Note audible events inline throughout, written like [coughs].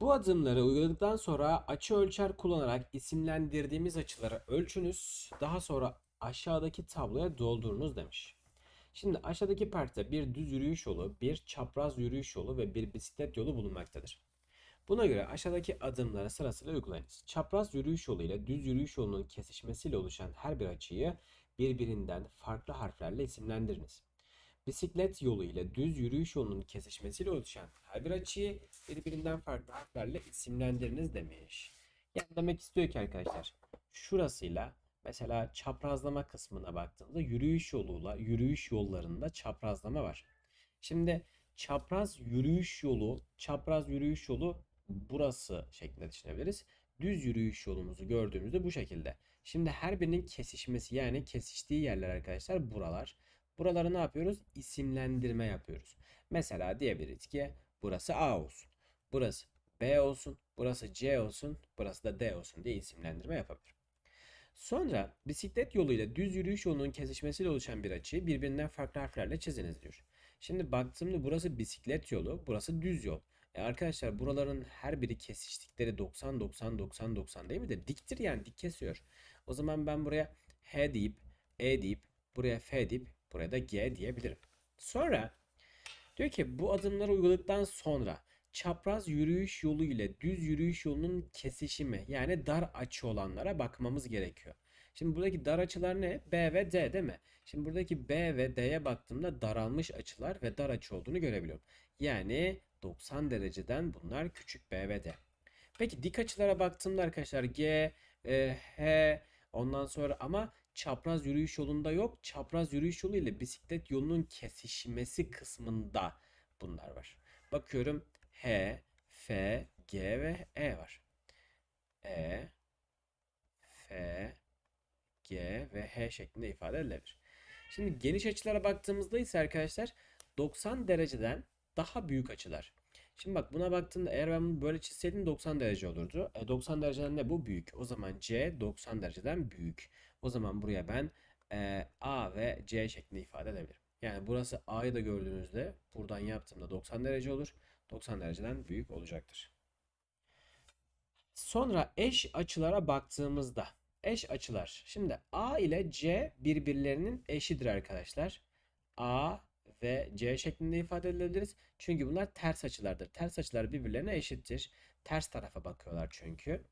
Bu adımları uyguladıktan sonra açı ölçer kullanarak isimlendirdiğimiz açıları ölçünüz. Daha sonra aşağıdaki tabloya doldurunuz demiş. Şimdi aşağıdaki parkta bir düz yürüyüş yolu, bir çapraz yürüyüş yolu ve bir bisiklet yolu bulunmaktadır. Buna göre aşağıdaki adımları sırasıyla uygulayınız. Çapraz yürüyüş yolu ile düz yürüyüş yolunun kesişmesiyle oluşan her bir açıyı birbirinden farklı harflerle isimlendiriniz. Bisiklet yolu ile düz yürüyüş yolunun kesişmesiyle oluşan her bir açıyı birbirinden farklı harflerle isimlendiriniz demiş. Yani demek istiyor ki arkadaşlar şurasıyla mesela çaprazlama kısmına baktığımızda yürüyüş yoluyla yürüyüş yollarında çaprazlama var. Şimdi çapraz yürüyüş yolu, çapraz yürüyüş yolu burası şeklinde düşünebiliriz. Düz yürüyüş yolumuzu gördüğümüzde bu şekilde. Şimdi her birinin kesişmesi yani kesiştiği yerler arkadaşlar buralar. Buraları ne yapıyoruz? İsimlendirme yapıyoruz. Mesela diyebiliriz ki burası A olsun. Burası B olsun. Burası C olsun. Burası da D olsun diye isimlendirme yapabilirim. Sonra bisiklet yoluyla düz yürüyüş yolunun kesişmesiyle oluşan bir açıyı birbirinden farklı harflerle çiziniz diyor. Şimdi baktığımda burası bisiklet yolu, burası düz yol. E arkadaşlar buraların her biri kesiştikleri 90 90 90 90 değil mi de diktir yani dik kesiyor. O zaman ben buraya H deyip E deyip buraya F deyip buraya da G diyebilirim. Sonra diyor ki bu adımları uyguladıktan sonra çapraz yürüyüş yolu ile düz yürüyüş yolunun kesişimi yani dar açı olanlara bakmamız gerekiyor. Şimdi buradaki dar açılar ne? B ve D değil mi? Şimdi buradaki B ve D'ye baktığımda daralmış açılar ve dar açı olduğunu görebiliyorum. Yani 90 dereceden bunlar küçük B ve D. Peki dik açılara baktığımda arkadaşlar G, e, H ondan sonra ama çapraz yürüyüş yolunda yok. Çapraz yürüyüş yolu ile bisiklet yolunun kesişmesi kısmında bunlar var. Bakıyorum H, F, G ve E var. E, F, G ve H şeklinde ifade edilebilir. Şimdi geniş açılara baktığımızda ise arkadaşlar 90 dereceden daha büyük açılar. Şimdi bak buna baktığımda eğer ben bunu böyle çizseydim 90 derece olurdu. E, 90 dereceden ne bu? Büyük. O zaman C 90 dereceden büyük. O zaman buraya ben e, A ve C şeklinde ifade edebilirim. Yani burası A'yı da gördüğünüzde buradan yaptığımda 90 derece olur. 90 dereceden büyük olacaktır. Sonra eş açılara baktığımızda eş açılar. Şimdi A ile C birbirlerinin eşidir arkadaşlar. A ve C şeklinde ifade edebiliriz. Çünkü bunlar ters açılardır. Ters açılar birbirlerine eşittir. Ters tarafa bakıyorlar çünkü.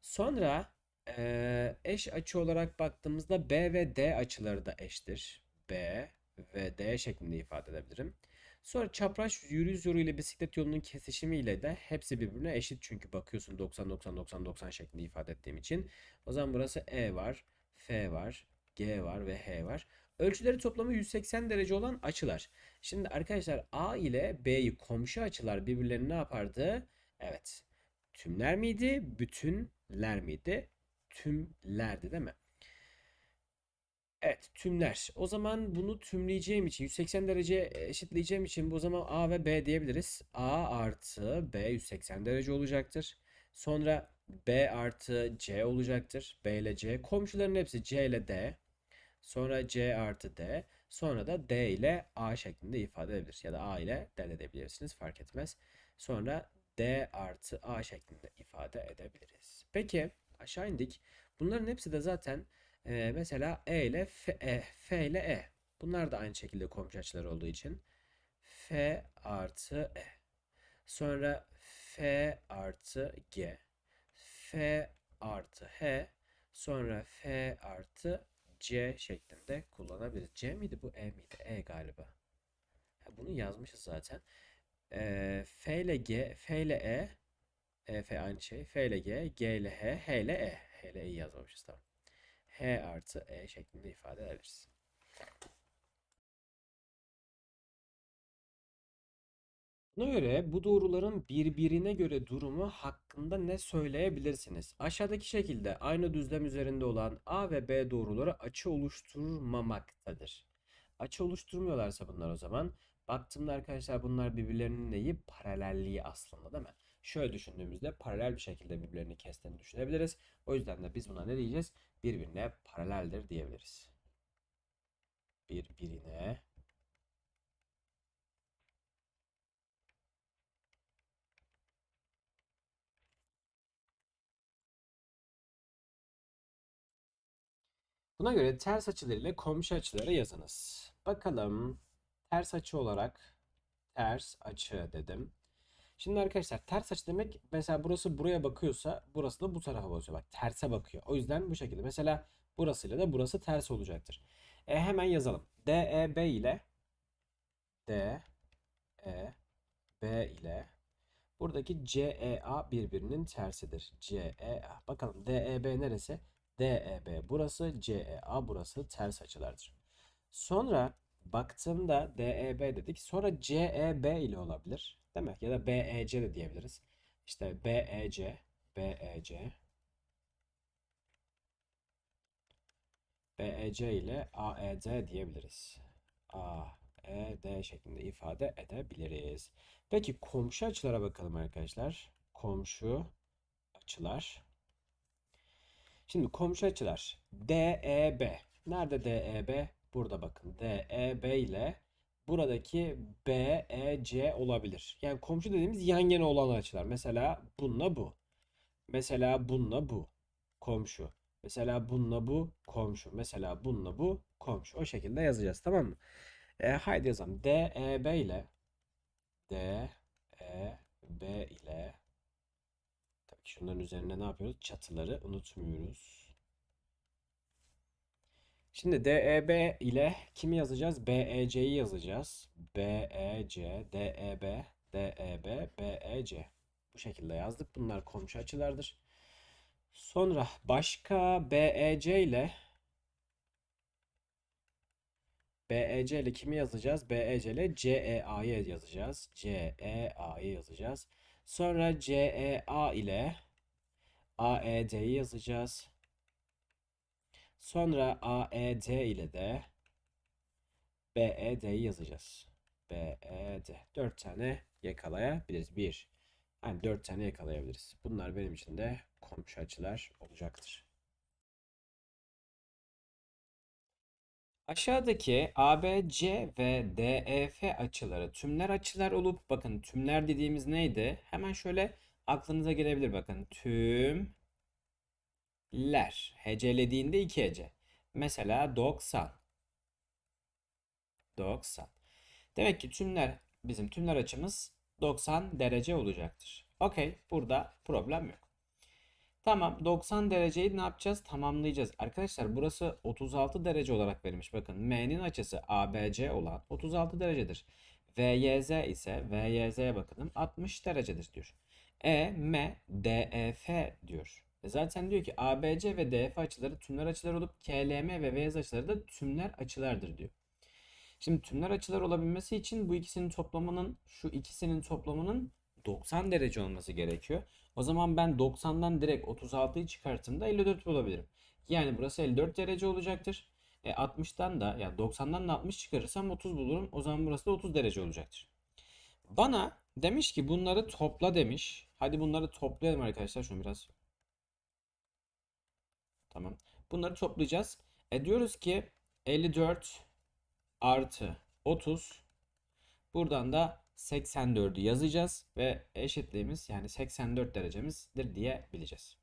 Sonra eee, eş açı olarak baktığımızda B ve D açıları da eşittir. B ve D şeklinde ifade edebilirim. Sonra çapraz yürüyüş yolu ile bisiklet yolunun kesişimiyle de hepsi birbirine eşit çünkü bakıyorsun 90 90 90 90 şeklinde ifade ettiğim için. O zaman burası E var, F var, G var ve H var. Ölçüleri toplamı 180 derece olan açılar. Şimdi arkadaşlar A ile B'yi komşu açılar birbirlerini ne yapardı? Evet. Tümler miydi? Bütünler miydi? Tümlerdi değil mi? Evet, tümler. O zaman bunu tümleyeceğim için 180 derece eşitleyeceğim için bu zaman A ve B diyebiliriz. A artı B 180 derece olacaktır. Sonra B artı C olacaktır. B ile C. Komşuların hepsi C ile D. Sonra C artı D. Sonra da D ile A şeklinde ifade edebilir. Ya da A ile D de edebilirsiniz. Fark etmez. Sonra D artı A şeklinde ifade edebiliriz. Peki aşağı indik. Bunların hepsi de zaten e, mesela E ile F, E, F ile E. Bunlar da aynı şekilde komşu açılar olduğu için. F artı E. Sonra F artı G. F artı H. Sonra F artı C şeklinde kullanabiliriz. C miydi bu? E miydi? E galiba. Bunu yazmışız zaten. Ee, F ile G, F ile E, E, F aynı şey. F ile G, G ile H, H ile E. H ile E yazmamışız tamam. H artı E şeklinde ifade ederiz. Buna göre bu doğruların birbirine göre durumu hakkında ne söyleyebilirsiniz? Aşağıdaki şekilde aynı düzlem üzerinde olan A ve B doğruları açı oluşturmamaktadır. Açı oluşturmuyorlarsa bunlar o zaman baktığımda arkadaşlar bunlar birbirlerinin neyi? Paralelliği aslında değil mi? şöyle düşündüğümüzde paralel bir şekilde birbirlerini kestiğini düşünebiliriz. O yüzden de biz buna ne diyeceğiz? Birbirine paraleldir diyebiliriz. Birbirine Buna göre ters açılarıyla komşu açıları yazınız. Bakalım ters açı olarak ters açı dedim. Şimdi arkadaşlar ters açı demek mesela burası buraya bakıyorsa burası da bu tarafa bakıyor. Bak terse bakıyor. O yüzden bu şekilde. Mesela burasıyla da burası ters olacaktır. E, hemen yazalım. DEB ile D E B ile buradaki CEA birbirinin tersidir. CEA. Bakalım DEB neresi? DEB burası, CEA burası ters açılardır. Sonra baktığımda DEB dedik. Sonra CEB ile olabilir. Mi? Ya da BEC de diyebiliriz. İşte BEC, BEC, BEC ile AED diyebiliriz. AED şeklinde ifade edebiliriz. Peki komşu açılara bakalım arkadaşlar. Komşu açılar. Şimdi komşu açılar. DEB. Nerede DEB? Burada bakın. DEB ile buradaki BEC olabilir. Yani komşu dediğimiz yan yana olan açılar. Mesela bununla bu. Mesela bununla bu. Komşu. Mesela bununla bu komşu. Mesela bununla bu komşu. O şekilde yazacağız tamam mı? E, haydi yazalım. DEB ile DEB ile tabii ki şunların üzerine ne yapıyoruz? Çatıları unutmuyoruz. Şimdi DEB ile kimi yazacağız? BEC'yi yazacağız. BEC, DEB, DEB, BEC. Bu şekilde yazdık. Bunlar komşu açılardır. Sonra başka BEC ile BEC ile kimi yazacağız? BEC ile CEA'yı yazacağız. CEA'yı yazacağız. Sonra CEA ile AED'yi yazacağız. Sonra AED ile de BED'yi yazacağız. BED. 4 tane yakalayabiliriz. 1. Yani 4 tane yakalayabiliriz. Bunlar benim için de komşu açılar olacaktır. Aşağıdaki ABC ve DEF açıları tümler açılar olup bakın tümler dediğimiz neydi? Hemen şöyle aklınıza gelebilir bakın. Tüm ler. Hecelediğinde iki hece. Mesela 90. 90. Demek ki tümler bizim tümler açımız 90 derece olacaktır. Okey. Burada problem yok. Tamam 90 dereceyi ne yapacağız? Tamamlayacağız. Arkadaşlar burası 36 derece olarak verilmiş. Bakın M'nin açısı ABC olan 36 derecedir. VYZ ise VYZ'ye bakalım 60 derecedir diyor. E, M, DEF diyor. E zaten diyor ki ABC ve DF açıları tümler açılar olup KLM ve VZ açıları da tümler açılardır diyor. Şimdi tümler açılar olabilmesi için bu ikisinin toplamının şu ikisinin toplamının 90 derece olması gerekiyor. O zaman ben 90'dan direkt 36'yı çıkarttığımda 54 bulabilirim. Yani burası 54 derece olacaktır. E 60'tan da yani 90'dan da 60 çıkarırsam 30 bulurum. O zaman burası da 30 derece olacaktır. Bana demiş ki bunları topla demiş. Hadi bunları toplayalım arkadaşlar. Şunu biraz Tamam. Bunları toplayacağız. E diyoruz ki 54 artı 30 buradan da 84'ü yazacağız ve eşitliğimiz yani 84 derecemizdir diyebileceğiz.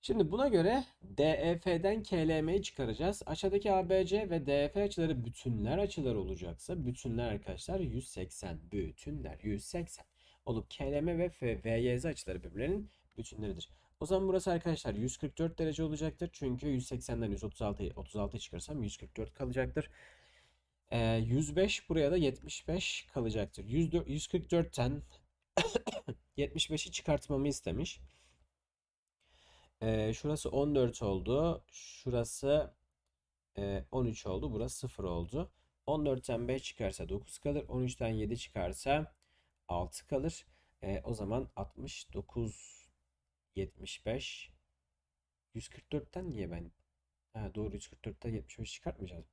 Şimdi buna göre DEF'den KLM'yi çıkaracağız. Aşağıdaki ABC ve DEF açıları bütünler açıları olacaksa bütünler arkadaşlar 180 bütünler 180 olup KLM ve VYZ açıları birbirlerinin bütünleridir. O zaman burası arkadaşlar 144 derece olacaktır. Çünkü 180'den 136'yı 36'yı çıkarsam 144 kalacaktır. Ee, 105 buraya da 75 kalacaktır. 144'ten 75'i [coughs] çıkartmamı istemiş. Ee, şurası 14 oldu. Şurası e, 13 oldu. Burası 0 oldu. 14'ten 5 çıkarsa 9 kalır. 13'ten 7 çıkarsa 6 kalır. E, o zaman 69 75 144'ten niye ben ha, doğru 144'ten 75 çıkartmayacağız.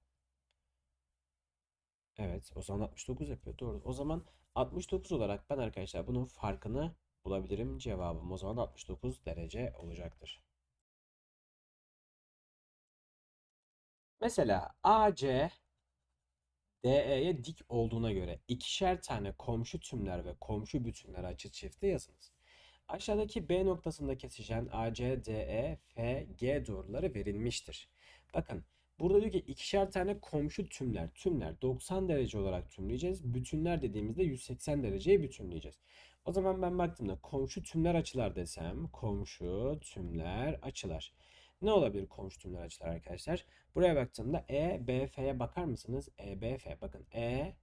Evet o zaman 69 yapıyor doğru. O zaman 69 olarak ben arkadaşlar bunun farkını bulabilirim. Cevabım o zaman 69 derece olacaktır. Mesela AC DE'ye dik olduğuna göre ikişer tane komşu tümler ve komşu bütünler açı çifti yazınız. Aşağıdaki B noktasında kesişen AC, DE, F, doğruları verilmiştir. Bakın burada diyor ki ikişer tane komşu tümler. Tümler 90 derece olarak tümleyeceğiz. Bütünler dediğimizde 180 dereceyi bütünleyeceğiz. O zaman ben baktığımda komşu tümler açılar desem komşu tümler açılar. Ne olabilir komşu tümler açılar arkadaşlar? Buraya baktığımda E, B, F'ye bakar mısınız? E, B, F. Bakın E,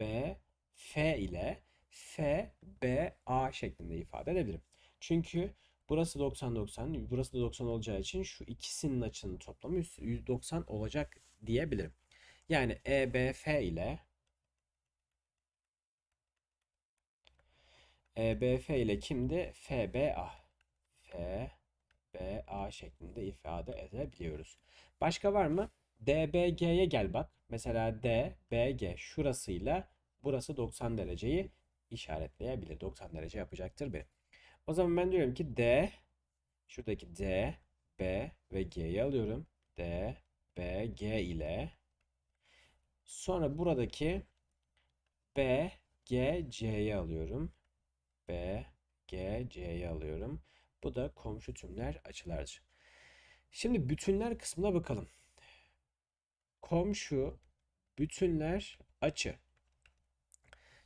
B, F ile F, B, A şeklinde ifade edebilirim. Çünkü burası 90-90, burası da 90 olacağı için şu ikisinin açının toplamı 190 olacak diyebilirim. Yani E, B, F ile E, B, F ile kimdi? F, B, A. F, B, A şeklinde ifade edebiliyoruz. Başka var mı? D, B, G'ye gel bak. Mesela D, B, G şurasıyla burası 90 dereceyi işaretleyebilir. 90 derece yapacaktır bir. O zaman ben diyorum ki D, şuradaki D, B ve G'yi alıyorum. D, B, G ile sonra buradaki B, G, C'yi alıyorum. B, G, C'yi alıyorum. Bu da komşu tümler açılardır. Şimdi bütünler kısmına bakalım. Komşu bütünler açı.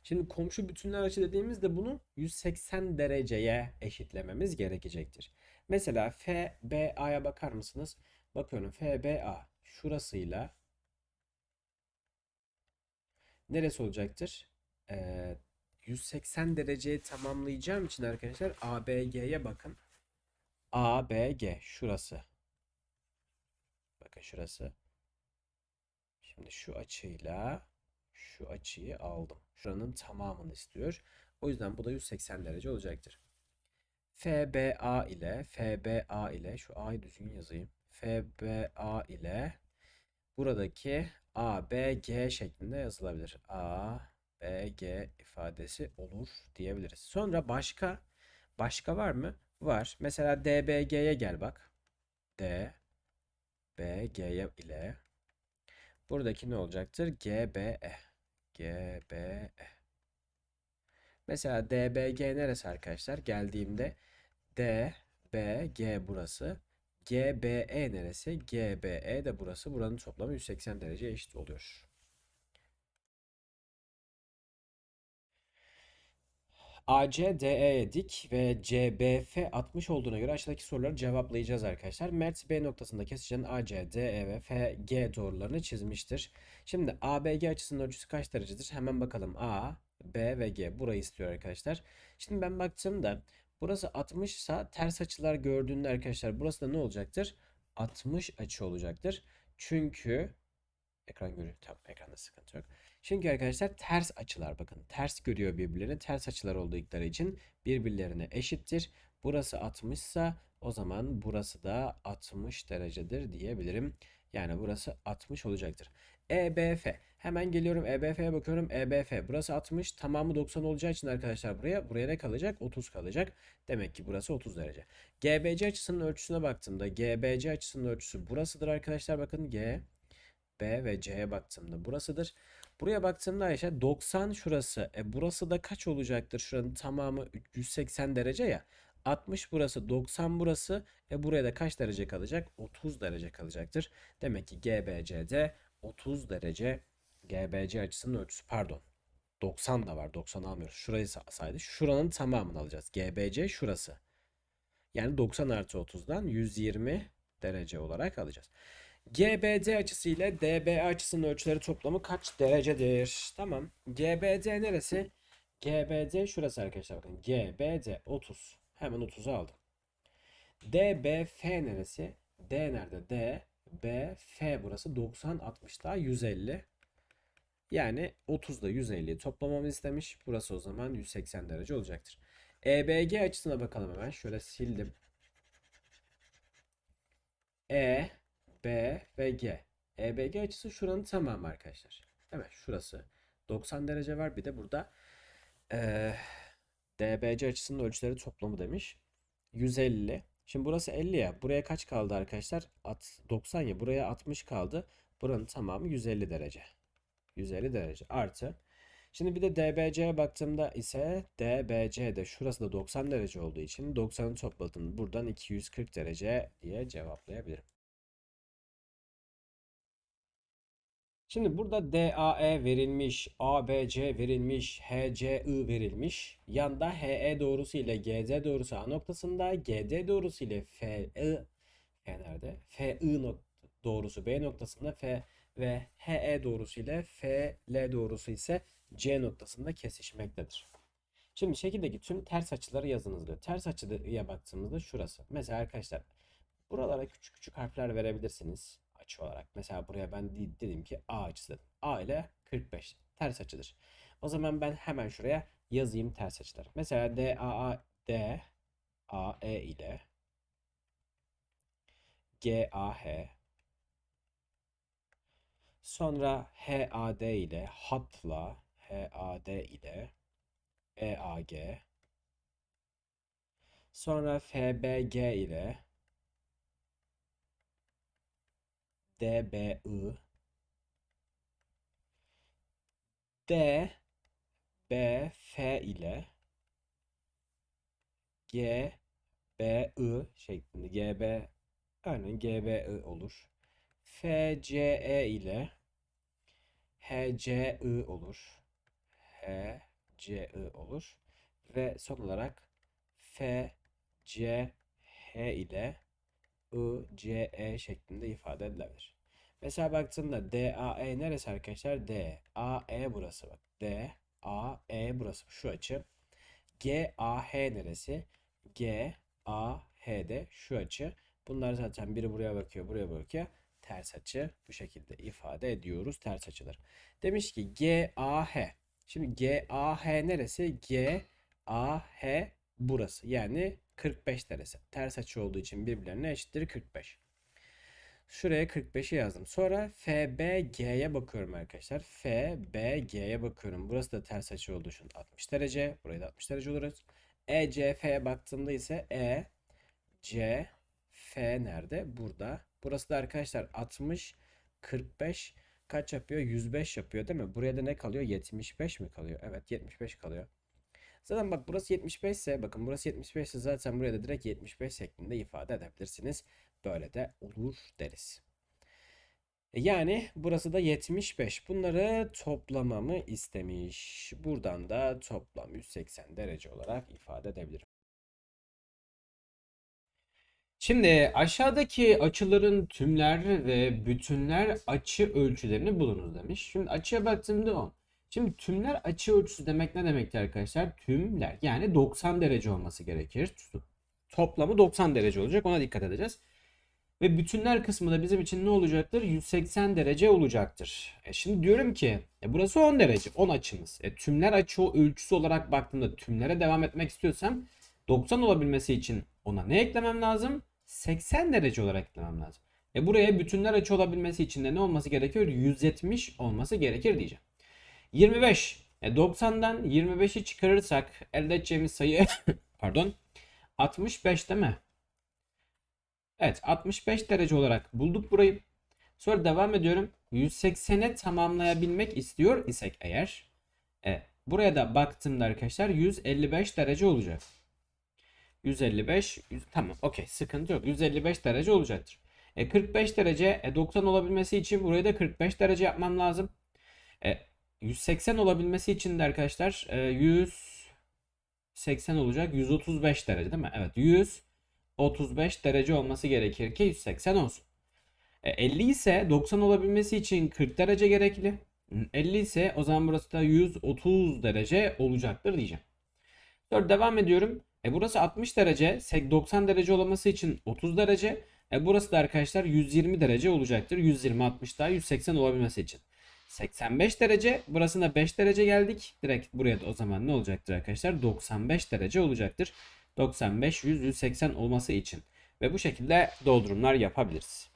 Şimdi komşu bütünler açı dediğimizde bunu 180 dereceye eşitlememiz gerekecektir. Mesela FBA'ya bakar mısınız? Bakıyorum FBA şurasıyla neresi olacaktır? Ee, 180 dereceyi tamamlayacağım için arkadaşlar ABG'ye bakın. ABG şurası. Bakın şurası. Şimdi şu açıyla şu açıyı aldım. Şuranın tamamını istiyor. O yüzden bu da 180 derece olacaktır. FBA ile FBA ile şu A'yı düzgün yazayım. FBA ile buradaki ABG şeklinde yazılabilir. A BG ifadesi olur diyebiliriz. Sonra başka başka var mı? Var. Mesela DBG'ye gel bak. D BG ile buradaki ne olacaktır? GBE. GBE. Mesela DBG neresi arkadaşlar? Geldiğimde DBG burası. GBE neresi? GBE de burası. Buranın toplamı 180 derece eşit oluyor. AC, DE dik ve CBF 60 olduğuna göre aşağıdaki soruları cevaplayacağız arkadaşlar. Mert B noktasında kesişen AC, DE ve FG doğrularını çizmiştir. Şimdi ABG açısının ölçüsü kaç derecedir? Hemen bakalım. A, B ve G burayı istiyor arkadaşlar. Şimdi ben baktığımda burası 60 ise ters açılar gördüğünde arkadaşlar burası da ne olacaktır? 60 açı olacaktır. Çünkü ekran görüyor. Tamam ekranda sıkıntı yok. Çünkü arkadaşlar ters açılar bakın. Ters görüyor birbirlerini. Ters açılar oldukları için birbirlerine eşittir. Burası 60 ise o zaman burası da 60 derecedir diyebilirim. Yani burası 60 olacaktır. EBF. Hemen geliyorum EBF'ye bakıyorum. EBF. Burası 60. Tamamı 90 olacağı için arkadaşlar buraya buraya ne kalacak? 30 kalacak. Demek ki burası 30 derece. GBC açısının ölçüsüne baktığımda GBC açısının ölçüsü burasıdır arkadaşlar. Bakın G, B ve C'ye baktığımda burasıdır. Buraya baktığımda Ayşe 90 şurası. E burası da kaç olacaktır? Şuranın tamamı 180 derece ya. 60 burası, 90 burası. E buraya da kaç derece kalacak? 30 derece kalacaktır. Demek ki GBC'de 30 derece GBC açısının ölçüsü pardon. 90 da var. 90 almıyoruz. Şurayı saydı. Şuranın tamamını alacağız. GBC şurası. Yani 90 artı 30'dan 120 derece olarak alacağız. GBD açısı ile DBA açısının ölçüleri toplamı kaç derecedir? Tamam. GBD neresi? GBD şurası arkadaşlar bakın. GBD 30. Hemen 30'u aldım. DBF neresi? D nerede? D, B, F burası 90, 60 daha 150. Yani 30 ile 150'yi toplamamı istemiş. Burası o zaman 180 derece olacaktır. EBG açısına bakalım hemen. Şöyle sildim. E, B ve G. EBG açısı şuranın tamamı arkadaşlar. Evet şurası. 90 derece var. Bir de burada e, DBC açısının ölçüleri toplamı demiş. 150. Şimdi burası 50 ya. Buraya kaç kaldı arkadaşlar? At, 90 ya. Buraya 60 kaldı. Buranın tamamı 150 derece. 150 derece. Artı. Şimdi bir de DBC'ye baktığımda ise DBC'de şurası da 90 derece olduğu için 90'ı topladım. Buradan 240 derece diye cevaplayabilirim. Şimdi burada DAE verilmiş, ABC verilmiş, HCI verilmiş. Yanda HE doğrusu ile GD doğrusu A noktasında, GD doğrusu ile FI nerede? FI doğrusu B noktasında, F ve HE doğrusu ile FL doğrusu ise C noktasında kesişmektedir. Şimdi şekildeki tüm ters açıları yazınız diyor. Ters açıya baktığımızda şurası. Mesela arkadaşlar buralara küçük küçük harfler verebilirsiniz açı olarak. Mesela buraya ben de- dedim ki A açısı dedim. A ile 45 ters açıdır. O zaman ben hemen şuraya yazayım ters açılar. Mesela DAA D AE ile GAH sonra HAD ile hatla HAD ile EAG sonra FBG ile DBI D BF ile GBI şeklinde GB aynen GBI olur. FCE ile HCI olur. HCI olur. Ve son olarak FCH ile ICE şeklinde ifade edilebilir. Mesela baktığımda DAE neresi arkadaşlar? D. AE burası bak. D. AE burası. Şu açı. GAH neresi? G. AH'de şu açı. Bunlar zaten biri buraya bakıyor, buraya bakıyor. Ters açı bu şekilde ifade ediyoruz ters açıları. Demiş ki GAH. Şimdi GAH neresi? GAH burası. Yani 45 derece. Ters açı olduğu için birbirlerine eşittir 45. Şuraya 45'i yazdım. Sonra FBG'ye bakıyorum arkadaşlar. FBG'ye bakıyorum. Burası da ters açı olduğu için 60 derece. Burayı da 60 derece oluruz. ECF'ye baktığımda ise E, C, F nerede? Burada. Burası da arkadaşlar 60, 45 kaç yapıyor? 105 yapıyor değil mi? Buraya da ne kalıyor? 75 mi kalıyor? Evet 75 kalıyor. Zaten bak burası 75 ise bakın burası 75 ise zaten buraya da direkt 75 şeklinde ifade edebilirsiniz. Böyle de olur deriz. E Yani burası da 75. Bunları toplamamı istemiş. Buradan da toplam 180 derece olarak ifade edebilirim. Şimdi aşağıdaki açıların tümler ve bütünler açı ölçülerini bulunuz demiş. Şimdi açıya baktığımda 10. Şimdi tümler açı ölçüsü demek ne demekti arkadaşlar? Tümler yani 90 derece olması gerekir. Toplamı 90 derece olacak ona dikkat edeceğiz. Ve bütünler kısmı da bizim için ne olacaktır? 180 derece olacaktır. E şimdi diyorum ki e burası 10 derece 10 açımız. E tümler açı ölçüsü olarak baktığımda tümlere devam etmek istiyorsam 90 olabilmesi için ona ne eklemem lazım? 80 derece olarak eklemem lazım. E buraya bütünler açı olabilmesi için de ne olması gerekiyor? 170 olması gerekir diyeceğim. 25. E 90'dan 25'i çıkarırsak elde edeceğimiz sayı [laughs] pardon 65 değil mi? Evet 65 derece olarak bulduk burayı. Sonra devam ediyorum. 180'e tamamlayabilmek istiyor isek eğer. E, buraya da baktığımda arkadaşlar 155 derece olacak. 155 100, tamam okey sıkıntı yok. 155 derece olacaktır. E, 45 derece e, 90 olabilmesi için burayı da 45 derece yapmam lazım. E, 180 olabilmesi için de arkadaşlar e, 180 olacak. 135 derece değil mi? Evet 135 derece olması gerekir ki 180 olsun. E, 50 ise 90 olabilmesi için 40 derece gerekli. 50 ise o zaman burası da 130 derece olacaktır diyeceğim. Sonra devam ediyorum. E burası 60 derece. 90 derece olması için 30 derece. E burası da arkadaşlar 120 derece olacaktır. 120 60 daha 180 olabilmesi için. 85 derece. Burasına 5 derece geldik. Direkt buraya da o zaman ne olacaktır arkadaşlar? 95 derece olacaktır. 95 100 180 olması için. Ve bu şekilde doldurumlar yapabiliriz.